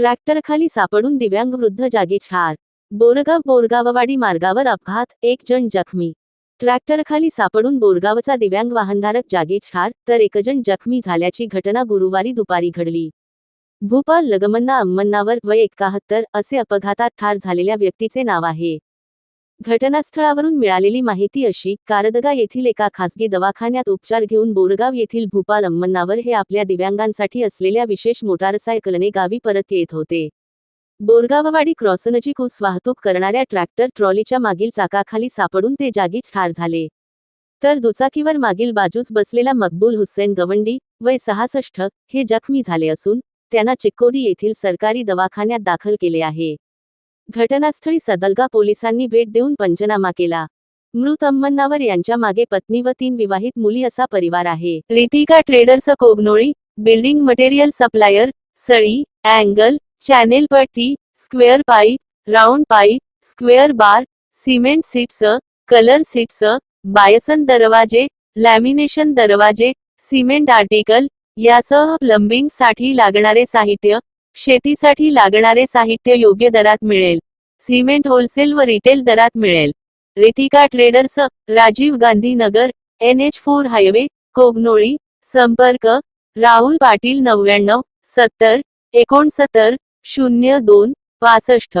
ट्रॅक्टरखाली सापडून दिव्यांग वृद्ध जागीच ठार. बोरगाव बोरगाववाडी मार्गावर अपघात एक जण जखमी. ट्रॅक्टरखाली सापडून बोरगावचा दिव्यांग वाहनधारक जागीच ठार तर एकजण जखमी झाल्याची घटना गुरुवारी दुपारी घडली. भूपाल लगमन्ना अम्मन्नावर वय एकाहत्तर असे अपघातात ठार झालेल्या व्यक्तीचे नाव आहे. घटनास्थळावरून मिळालेली माहिती अशी कारदगा येथील एका खासगी दवाखान्यात उपचार घेऊन बोरगाव येथील भूपाल अम्मन्नावर हे आपल्या दिव्यांगांसाठी असलेल्या विशेष मोटारसायकलने गावी परत येत होते. बोरगाववाडी क्रॉसनजीक ऊस वाहतूक करणाऱ्या ट्रॅक्टर ट्रॉलीच्या मागील चाकाखाली सापडून ते जागीच ठार झाले. तर दुचाकीवर मागील बाजूस बसलेला मकबूल हुसेन गवंडी वय सहासष्ट हे जखमी झाले असून त्यांना चिक्कोडी येथील सरकारी दवाखान्यात दाखल केले आहे. घटनास्थळी सदलगा पोलिसांनी भेट देऊन पंचनामा केला. मृत अम्मन्नावर यांच्या मागे पत्नी व तीन विवाहित मुली असा परिवार आहे. Ritika traders Kognoli building material supplier सळी angle channel पट्टी square pipe round pipe square bar cement sheets colour sheets bison दरवाजे लॅमिनेशन दरवाजे सिमेंट आर्टिकल यासह प्लंबिंगसाठी लागणारे साहित्य शेतीसाठी लागणारे साहित्य योग्य दरात मिळेल. सिमेंट होलसेल व रिटेल दरात मिळेल. Ritika traders Rajiv Gandhi Nagar N H four highway Kognoli संपर्क राहुल पाटील नव्याण्णव सत्तर एकोणसत्तर शून्य दोन पासष्ट.